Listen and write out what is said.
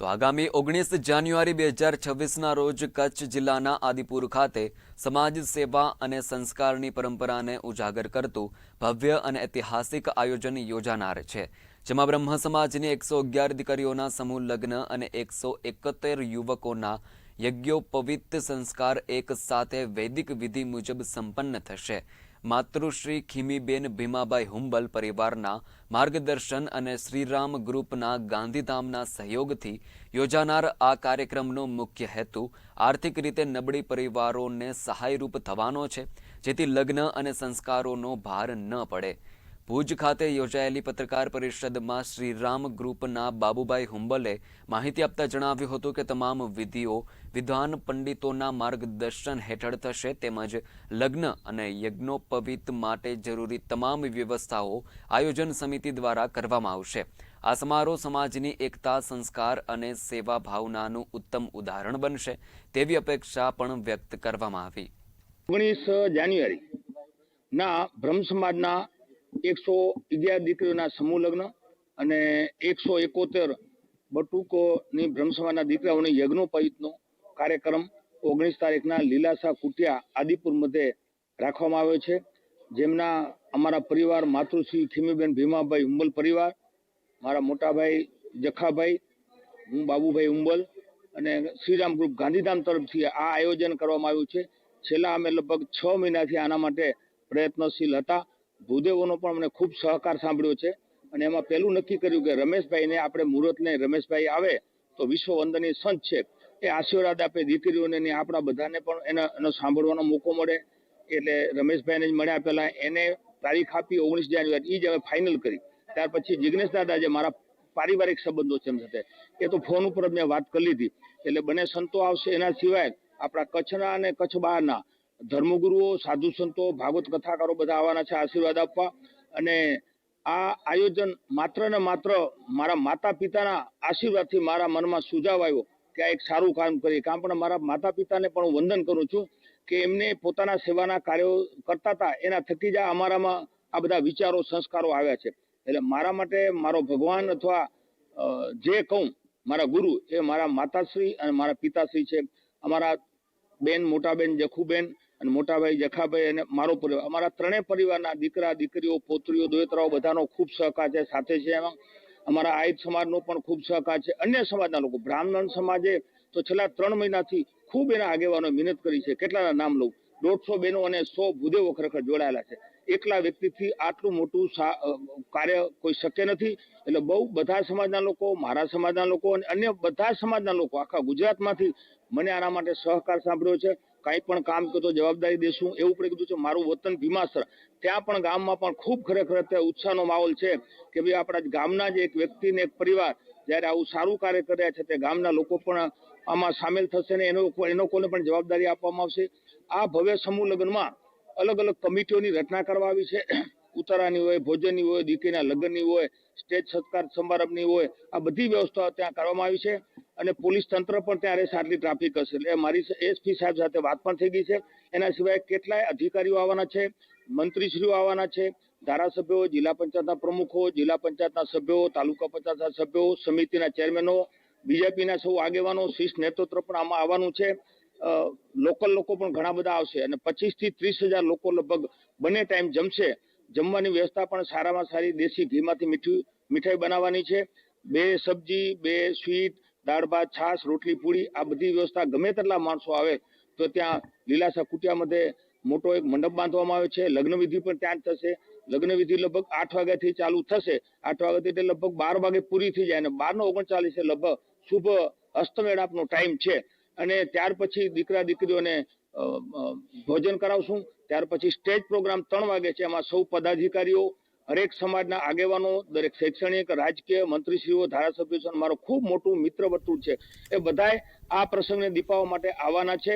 તો આગામી ઓગણીસ જાન્યુઆરી બે હજાર છવ્વીસના રોજ કચ્છ જિલ્લાના આદિપુર ખાતે સમાજ સેવા અને સંસ્કારની પરંપરાને ઉજાગર કરતું ભવ્ય અને ઐતિહાસિક આયોજન યોજાનાર છે, જેમાં બ્રહ્મ સમાજની એકસો અગિયાર દીકરીઓના સમૂહ લગ્ન અને એકસો એકોતેર યુવકોના યજ્ઞોપવિત સંસ્કાર એક સાથે વૈદિક વિધિ મુજબ સંપન્ન થશે. માતૃશ્રી ખીમીબેન ભીમાબાઈ હુંબલ પરિવારના માર્ગદર્શન અને શ્રીરામ ગ્રુપના ગાંધીધામના સહયોગથી યોજાનાર આ કાર્યક્રમનો મુખ્ય હેતુ આર્થિક રીતે નબળી પરિવારોને સહાયરૂપ થવાનો છે, જેથી લગ્ન અને સંસ્કારોનો ભાર ન પડે. ભુજ ખાતે યોજાયેલી પત્રકાર પરિષદમાં શ્રીરામ ગ્રુપના બાબુભાઈ હુંબલે માહિતી આપતા જણાવ્યું હતું કે તમામ વિધિઓ વિદ્વાન પંડિતોના માર્ગદર્શન હેઠળ થશે તેમજ લગ્ન અને યજ્ઞોપવિત માટે જરૂરી તમામ વ્યવસ્થાઓ આયોજન સમિતિ દ્વારા કરવામાં આવશે. આ સમારોહ સમાજની એકતા, સંસ્કાર અને સેવા ભાવનાનું ઉત્તમ ઉદાહરણ બનશે તેવી અપેક્ષા પણ વ્યક્ત કરવામાં આવી. ઓગણીસ જાન્યુઆરી ના બ્રહ્મ સમાજના એકસો અગિયાર દીકરીઓના સમૂહ લગ્ન અને એકસો એકોતેર બટુકોની બ્રહ્મ સમાજના દીકરાઓની યજ્ઞોપવિતનો કાર્યક્રમ ઓગણીસ તારીખના લીલાસા કુટિયા આદિપુર મધ્યે રાખવામાં આવ્યો છે. જેમના અમારા પરિવાર માતૃશ્રી ખીમીબેન ભીમાભાઈ ઉંબલ પરિવાર, મારા મોટાભાઈ જખાભાઈ, હું બાબુભાઈ ઉંબલ અને શ્રીરામ ગ્રુપ ગાંધીધામ તરફથી આ આયોજન કરવામાં આવ્યું છે. છેલ્લા અમે લગભગ છ મહિનાથી આના માટે પ્રયત્નશીલ હતા. ભૂદેવોનો પણ અમને ખૂબ સહકાર સાંભળ્યો છે અને એમાં પહેલું નક્કી કર્યું કે રમેશભાઈને આપણે મુહૂર્તને રમેશભાઈ આવે તો વિશ્વ વંદનીય સંત છે. એ આશીર્વાદ આપે દીકરીઓને આપણા બધાને પણ એનો એનો સાંભળવાનો મોકો મળે. એટલે રમેશભાઈને જ મળ્યા પહેલાં એને તારીખ આપી ઓગણીસ જાન્યુઆરી. એ જ હવે ફાઇનલ કરી. ત્યાર પછી જિગ્નેશ દાદા જે મારા પારિવારિક સંબંધો છે એમ સાથે, એ તો ફોન ઉપર જ મેં વાત કરી લીધી. એટલે બંને સંતો આવશે એના સિવાય આપણા કચ્છના અને કચ્છ બહારના ધર્મગુરુઓ, સાધુ સંતો, ભાગવત કથાકારો બધા આવવાના છે આશીર્વાદ આપવા. અને આ આયોજન માત્ર ને માત્ર મારા માતા પિતાના આશીર્વાદથી મારા મનમાં સુજાવ આવ્યો કે આ એક સારું કામ કરી કામ પણ મારા માતા પિતાને પણ હું વંદન કરું છું કે એમને પોતાના સેવાના કાર્યો કરતા હતા, એના થકી જ અમારામાં આ બધા વિચારો, સંસ્કારો આવ્યા છે. એટલે મારા માટે મારો ભગવાન અથવા જે કહું, મારા ગુરુ એ મારા માતાશ્રી અને મારા પિતાશ્રી છે. અમારા બેન મોટા બેન જખુબેન અને મોટાભાઈ જખાભાઈ અને મારો પરિવાર. અમારા ત્રણેય પરિવારના દીકરા, દીકરીઓ, પોતરીઓ, દોયતરાઓ બધાનો ખૂબ સહકાર છે, સાથે છે એમાં. અમારા આહિર સમાજનો પણ ખૂબ સહકાર છે. અન્ય સમાજના લોકો, બ્રાહ્મણ સમાજે તો છેલ્લા ત્રણ મહિનાથી ખૂબ એના આગેવાનો મહેનત કરી છે. કેટલાના નામ લઉં? દોઢસો બહેનો અને સો ભૂદેવો ખરેખર જોડાયેલા છે. એકલા વ્યક્તિથી આટલું મોટું કાર્ય કોઈ શક્ય નથી. એટલે બહુ બધા સમાજના લોકો, મારા સમાજના લોકો અને અન્ય બધા સમાજના લોકો, આખા ગુજરાતમાંથી મને આના માટે સહકાર સાંભળ્યો છે. કાંઈ પણ કામ તો જવાબદારી દેશું. એવું પણ કીધું છે, મારું વતન ભીમાસર. ત્યાં પણ ગામમાં પણ ખૂબ ખરેખર અત્યારે ઉત્સાહનો માહોલ છે કે ભાઈ આપણા ગામના જ એક વ્યક્તિને એક પરિવાર જ્યારે આવું સારું કાર્ય કર્યા છે, તે ગામના લોકો પણ આમાં સામેલ થશે ને એનો એનો કોને પણ જવાબદારી આપવામાં આવશે. આ ભવ્ય સમૂહ લગ્નમાં અલગ અલગ કમિટીઓની રચના કરવા આવી છે. ઉતારાની હોય, ભોજનની હોય, દીકરીના લગ્નની હોય, સ્ટેજ સત્કાર સમારંભની હોય, આ બધી વ્યવસ્થાઓ ત્યાં કરવામાં આવી છે અને પોલીસ તંત્ર પણ ત્યાં રહેશે આટલી ટ્રાફિક હશે. એટલે મારી એસપી સાહેબ સાથે વાત પણ થઈ ગઈ છે. એના સિવાય કેટલાય અધિકારીઓ આવવાના છે, મંત્રીશ્રીઓ આવવાના છે, ધારાસભ્યો, જિલ્લા પંચાયતના પ્રમુખો, જિલ્લા પંચાયતના સભ્યો, તાલુકા પંચાયતના સભ્યો, સમિતિના ચેરમેનો, બીજેપીના સૌ આગેવાનો શીર્ષ નેતૃત્વ પણ આમાં આવવાનું છે. લોકલ લોકો પણ ઘણા બધા આવશે અને પચીસથી ત્રીસ હજાર લોકો લગભગ બંને ટાઈમ જમશે. જમવાની વ્યવસ્થા પણ સારામાં સારી દેશી ઘીમાંથી મીઠું, મીઠાઈ બનાવવાની છે. બે સબ્જી, બે સ્વીટ દાળ, ભાત, છાશ, રોટલી, પૂરી આ બધી વ્યવસ્થા ગમે તેટલા માણસો આવે તો ત્યાં લીલાસા કુટિયા મધ્યે મોટો એક મંડપ બાંધવામાં આવે છે. લગ્ન વિધિ પણ ત્યાં જ થશે. લગ્ન વિધિ લગભગ આઠ વાગ્યાથી ચાલુ થશે. આઠ વાગ્યાથી એટલે લગભગ બાર વાગે પૂરી થઈ જાય અને બારનો ઓગણચાલીસે લગભગ શુભ અસ્તમેળાપનો ટાઈમ છે. અને ત્યાર પછી દીકરા દીકરીઓને ભોજન કરાવશું. ત્યાર પછી સ્ટેજ પ્રોગ્રામ ત્રણ વાગે છે. એમાં સૌ પદાધિકારીઓ, હરેક સમાજના આગેવાનો, દરેક શૈક્ષણિક, રાજકીય મંત્રીશ્રીઓ, ધારાસભ્યો છે મારો ખૂબ મોટું મિત્ર વર્તુળ છે. એ બધાય આ પ્રસંગને દીપાવવા માટે આવવાના છે.